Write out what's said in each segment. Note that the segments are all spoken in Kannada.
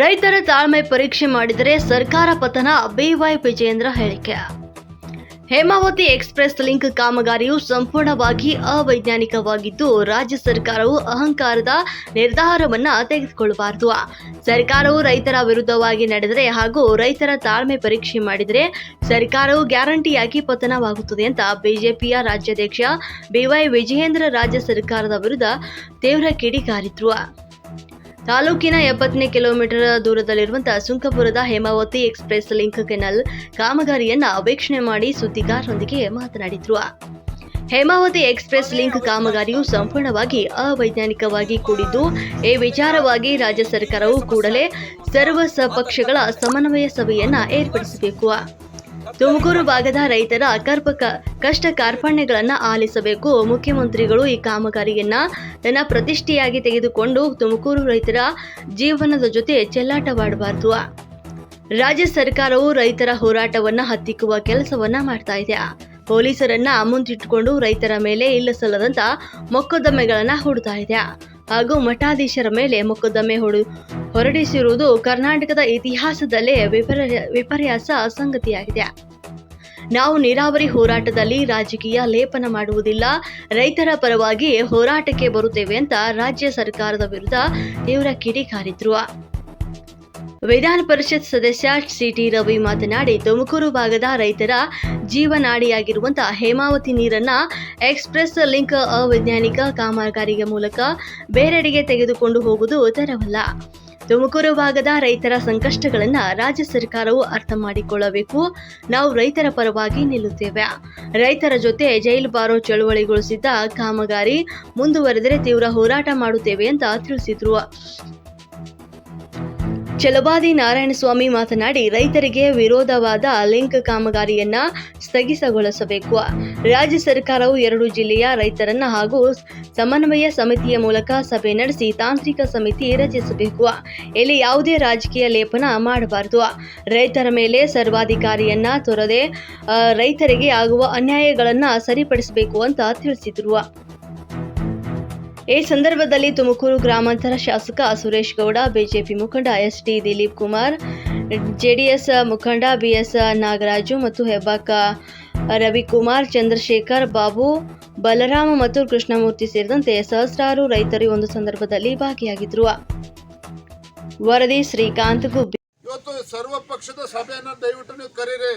ರೈತರ ತಾಳ್ಮೆ ಪರೀಕ್ಷೆ ಮಾಡಿದರೆ ಸರ್ಕಾರ ಪತನ ಬಿವೈ ವಿಜಯೇಂದ್ರ ಹೇಳಿಕೆ. ಹೇಮಾವತಿ ಎಕ್ಸ್ಪ್ರೆಸ್ ಲಿಂಕ್ ಕಾಮಗಾರಿಯು ಸಂಪೂರ್ಣವಾಗಿ ಅವೈಜ್ಞಾನಿಕವಾಗಿದ್ದು, ರಾಜ್ಯ ಸರ್ಕಾರವು ಅಹಂಕಾರದ ನಿರ್ಧಾರವನ್ನ ತೆಗೆದುಕೊಳ್ಳಬಾರದು. ಸರ್ಕಾರವು ರೈತರ ವಿರುದ್ಧವಾಗಿ ನಡೆದರೆ ಹಾಗೂ ರೈತರ ತಾಳ್ಮೆ ಪರೀಕ್ಷೆ ಮಾಡಿದರೆ ಸರ್ಕಾರವು ಗ್ಯಾರಂಟಿಯಾಗಿ ಪತನವಾಗುತ್ತದೆ ಅಂತ ಬಿಜೆಪಿಯ ರಾಜ್ಯಾಧ್ಯಕ್ಷ ಬಿವೈ ವಿಜಯೇಂದ್ರ ರಾಜ್ಯ ಸರ್ಕಾರದ ವಿರುದ್ಧ ತೀವ್ರ ಕಿಡಿಕಾರಿದ್ರು ತಾಲೂಕಿನ ಎಪ್ಪತ್ತನೇ ಕಿಲೋಮೀಟರ್ ದೂರದಲ್ಲಿರುವಂತಹ ಸುಂಕಪುರದ ಹೇಮಾವತಿ ಎಕ್ಸ್ಪ್ರೆಸ್ ಲಿಂಕ್ ಕೆನಲ್ ಕಾಮಗಾರಿಯನ್ನ ವೀಕ್ಷಣೆ ಮಾಡಿ ಸುದ್ದಿಗಾರರೊಂದಿಗೆ ಮಾತನಾಡಿದ್ರು. ಹೇಮಾವತಿ ಎಕ್ಸ್ಪ್ರೆಸ್ ಲಿಂಕ್ ಕಾಮಗಾರಿಯು ಸಂಪೂರ್ಣವಾಗಿ ಅವೈಜ್ಞಾನಿಕವಾಗಿ ಕೂಡಿದ್ದು, ಈ ವಿಚಾರವಾಗಿ ರಾಜ್ಯ ಸರ್ಕಾರವು ಕೂಡಲೇ ಸರ್ವ ಸಪಕ್ಷಗಳ ಸಮನ್ವಯ ಸಭೆಯನ್ನ ಏರ್ಪಡಿಸಬೇಕು. ತುಮಕೂರು ಭಾಗದ ರೈತರ ಅಕರ್ಪಕ ಕಷ್ಟ ಕಾರ್ಪಣ್ಯಗಳನ್ನು ಆಲಿಸಬೇಕು. ಮುಖ್ಯಮಂತ್ರಿಗಳು ಈ ಕಾಮಗಾರಿಯನ್ನ ತನ್ನ ಪ್ರತಿಷ್ಠೆಯಾಗಿ ತೆಗೆದುಕೊಂಡು ತುಮಕೂರು ರೈತರ ಜೀವನದ ಜೊತೆ ಚೆಲ್ಲಾಟವಾಡಬಾರದು. ರಾಜ್ಯ ಸರ್ಕಾರವು ರೈತರ ಹೋರಾಟವನ್ನು ಹತ್ತಿಕ್ಕುವ ಕೆಲಸವನ್ನ ಮಾಡ್ತಾ ಇದೆ. ಪೊಲೀಸರನ್ನ ಮುಂದಿಟ್ಟುಕೊಂಡು ರೈತರ ಮೇಲೆ ಇಲ್ಲಸಲ್ಲದಂತ ಮೊಕದ್ದಮೆಗಳನ್ನ ಹೂಡ್ತಾ ಇದೆ. ಹಾಗೂ ಮಠಾಧೀಶರ ಮೇಲೆ ಮೊಕದ್ದಮೆ ಹೊಡು ಹೊರಡಿಸಿರುವುದು ಕರ್ನಾಟಕದ ಇತಿಹಾಸದಲ್ಲೇ ವಿಪರ್ಯ, ವಿಪರ್ಯಾಸ ಸಂಗತಿಯಾಗಿದೆ. ನಾವು ನೀರಾವರಿ ಹೋರಾಟದಲ್ಲಿ ರಾಜಕೀಯ ಲೇಪನ ಮಾಡುವುದಿಲ್ಲ, ರೈತರ ಪರವಾಗಿ ಹೋರಾಟಕ್ಕೆ ಬರುತ್ತೇವೆ ಅಂತ ರಾಜ್ಯ ಸರ್ಕಾರದ ವಿರುದ್ಧ ತೀವ್ರ ಕಿಡಿಕಾರಿದ್ರು. ವಿಧಾನ ಪರಿಷತ್ ಸದಸ್ಯ ಸಿಟಿ ರವಿ ಮಾತನಾಡಿ, ತುಮಕೂರು ಭಾಗದ ರೈತರ ಜೀವನಾಡಿಯಾಗಿರುವಂತಹ ಹೇಮಾವತಿ ನೀರನ್ನ ಎಕ್ಸ್ಪ್ರೆಸ್ ಲಿಂಕ್ ಅವೈಜ್ಞಾನಿಕ ಕಾಮಗಾರಿಗೆ ಮೂಲಕ ಬೇರೆಡೆಗೆ ತೆಗೆದುಕೊಂಡು ಹೋಗುವುದು ತರವಲ್ಲ ತುಮಕೂರು ಭಾಗದ ರೈತರ ಸಂಕಷ್ಟಗಳನ್ನ ರಾಜ್ಯ ಸರ್ಕಾರವು ಅರ್ಥ ಮಾಡಿಕೊಳ್ಳಬೇಕು. ನಾವು ರೈತರ ಪರವಾಗಿ ನಿಲ್ಲುತ್ತೇವೆ. ರೈತರ ಜೊತೆ ಜೈಲು ಬಾರೋ ಚಳುವಳಿಗೊಳಿಸಿದ್ದ ಕಾಮಗಾರಿ ಮುಂದುವರೆದರೆ ತೀವ್ರ ಹೋರಾಟ ಮಾಡುತ್ತೇವೆ ಅಂತ ತಿಳಿಸಿದ್ರು. ಚಲಬಾದಿ ನಾರಾಯಣಸ್ವಾಮಿ ಮಾತನಾಡಿ, ರೈತರಿಗೆ ವಿರೋಧವಾದ ಲಿಂಕ್ ಕಾಮಗಾರಿಯನ್ನ ಸ್ಥಗಿತಗೊಳಿಸಬೇಕು. ರಾಜ್ಯ ಸರ್ಕಾರವು ಎರಡು ಜಿಲ್ಲೆಯ ರೈತರನ್ನ ಹಾಗೂ ಸಮನ್ವಯ ಸಮಿತಿಯ ಮೂಲಕ ಸಭೆ ನಡೆಸಿ ತಾಂತ್ರಿಕ ಸಮಿತಿ ರಚಿಸಬೇಕು. ಇಲ್ಲಿ ಯಾವುದೇ ರಾಜಕೀಯ ಲೇಪನ ಮಾಡಬಾರದು. ರೈತರ ಮೇಲೆ ಸರ್ವಾಧಿಕಾರಿಯನ್ನ ತೊರದೆ ರೈತರಿಗೆ ಆಗುವ ಅನ್ಯಾಯಗಳನ್ನ ಸರಿಪಡಿಸಬೇಕು ಅಂತ ತಿಳಿಸಿದ್ರು. ಈ ಸಂದರ್ಭದಲ್ಲಿ ತುಮಕೂರು ಗ್ರಾಮಾಂತರ ಶಾಸಕ ಸುರೇಶ್ ಗೌಡ, ಬಿಜೆಪಿ ಮುಖಂಡ S T Dilip Kumar, JDS ಮುಖಂಡ ಬಿಎಸ್ ನಾಗರಾಜು ಮತ್ತು ಹೆಬ್ಬಾಕ ರವಿಕುಮಾರ್, ಚಂದ್ರಶೇಖರ್ ಬಾಬು, ಬಲರಾಮ ಮತ್ತು ಕೃಷ್ಣಮೂರ್ತಿ ಸೇರಿದಂತೆ ಸಹಸ್ರಾರು ರೈತರು ಒಂದು ಸಂದರ್ಭದಲ್ಲಿ ಭಾಗಿಯಾಗಿದ್ರು. ವರದಿ ಶ್ರೀಕಾಂತ್ ಗುಬ್ಬಿ. ಇವತ್ತು ಸರ್ವ ಪಕ್ಷದ ಸಭೆಯನ್ನು ದಯವಿಟ್ಟು ನೀವು ಕರೀರಿ.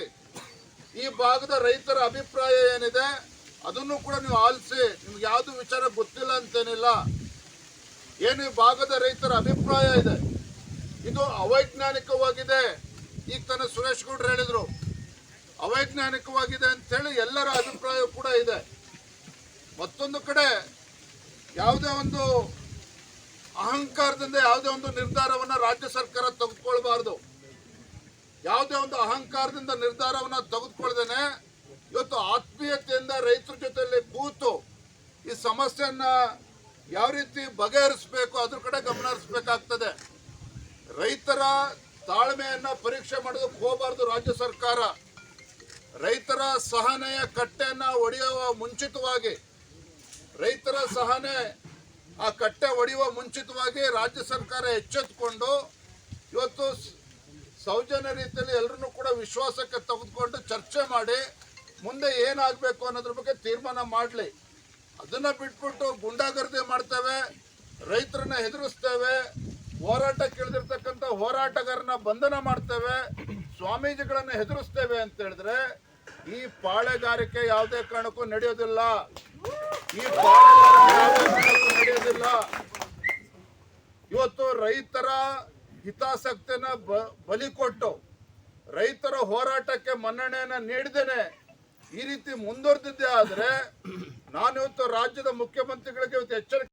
ಈ ಭಾಗದ ರೈತರ ಅಭಿಪ್ರಾಯ ಏನಿದೆ? ಅದನ್ನು ಕೂಡ ನೀವು ಆಲಿಸಿ, ನಿಮ್ಗೆ ಯಾವುದು ವಿಚಾರ ಗೊತ್ತಿಲ್ಲ ಅಂತೇನಿಲ್ಲ. ಏನು ಭಾಗದ ರೈತರ ಅಭಿಪ್ರಾಯ ಇದೆ. ಇದು ಅವೈಜ್ಞಾನಿಕವಾಗಿದೆ. ಈಗ ತಾನೇ ಸುರೇಶ್ ಗೌಡ್ರು ಹೇಳಿದ್ರು, ಅವೈಜ್ಞಾನಿಕವಾಗಿದೆ ಅಂತೇಳಿ ಎಲ್ಲರ ಅಭಿಪ್ರಾಯ ಕೂಡ ಇದೆ. ಮತ್ತೊಂದು ಕಡೆ ಯಾವುದೇ ಒಂದು ಅಹಂಕಾರದಿಂದ ಯಾವುದೇ ಒಂದು ನಿರ್ಧಾರವನ್ನು ರಾಜ್ಯ ಸರ್ಕಾರ ತೆಗೆದುಕೊಳ್ಬಾರ್ದು. ಯಾವುದೇ ಒಂದು ಅಹಂಕಾರದಿಂದ ನಿರ್ಧಾರವನ್ನು ತೆಗೆದುಕೊಳ್ದೇನೆ ಇವತ್ತು ಆತ್ಮೀಯತೆಯಿಂದ ರೈತರ ಜೊತೆಯಲ್ಲಿ ಕೂತು ಈ ಸಮಸ್ಯೆಯನ್ನ ಯಾವ ರೀತಿ ಬಗೆಹರಿಸಬೇಕು, ಅದ್ರ ಕಡೆ ಗಮನ ಹರಿಸಬೇಕಾಗ್ತದೆ. ರೈತರ ತಾಳ್ಮೆಯನ್ನ ಪರೀಕ್ಷೆ ಮಾಡೋದಕ್ಕೆ ಹೋಗಬಾರ್ದು ರಾಜ್ಯ ಸರ್ಕಾರ. ರೈತರ ಸಹನೆಯ ಕಟ್ಟೆಯನ್ನು ಒಡೆಯುವ ಮುಂಚಿತವಾಗಿ, ರೈತರ ಸಹನೆ ಆ ಕಟ್ಟೆ ಒಡೆಯುವ ಮುಂಚಿತವಾಗಿ ರಾಜ್ಯ ಸರ್ಕಾರ ಎಚ್ಚೆತ್ತುಕೊಂಡು ಇವತ್ತು ಸೌಜನ್ಯ ರೀತಿಯಲ್ಲಿ ಎಲ್ಲರನ್ನೂ ಕೂಡ ವಿಶ್ವಾಸಕ್ಕೆ ತೆಗೆದುಕೊಂಡು ಚರ್ಚೆ ಮಾಡಿ ಮುಂದೆ ಏನಾಗಬೇಕು ಅನ್ನೋದ್ರ ಬಗ್ಗೆ ತೀರ್ಮಾನ ಮಾಡಲಿ. ಅದನ್ನ ಬಿಟ್ಬಿಟ್ಟು ಗುಂಡಾಗರ್ದಿ ಮಾಡ್ತೇವೆ, ರೈತರನ್ನ ಹೆದರಿಸ್ತೇವೆ, ಹೋರಾಟ ಇಳಿದಿರ್ತಕ್ಕಂಥ ಹೋರಾಟಗಾರನ ಬಂಧನ ಮಾಡ್ತೇವೆ, ಸ್ವಾಮೀಜಿಗಳನ್ನ ಹೆದರಿಸ್ತೇವೆ ಅಂತ ಹೇಳಿದ್ರೆ ಈ ಪಾಳೆಗಾರಿಕೆ ಯಾವುದೇ ಕಾರಣಕ್ಕೂ ನಡೆಯೋದಿಲ್ಲ. ಈ ಪಾಳೆಗಾರಿಕೆ ನಡೆಯೋದಿಲ್ಲ. ಇವತ್ತು ರೈತರ ಹಿತಾಸಕ್ತಿಯನ್ನ ಬ- ಬಲಿ ಕೊಟ್ಟು ರೈತರ ಹೋರಾಟಕ್ಕೆ ಮನ್ನಣೆಯನ್ನ ನೀಡದೇನೆ ಈ ರೀತಿ ಮುಂದುವರೆದಿದ್ದೇ ಆದರೆ ನಾನು ಇವತ್ತು ರಾಜ್ಯದ ಮುಖ್ಯಮಂತ್ರಿಗಳಿಗೆ ಇವತ್ತು ಎಚ್ಚರಿಕೆ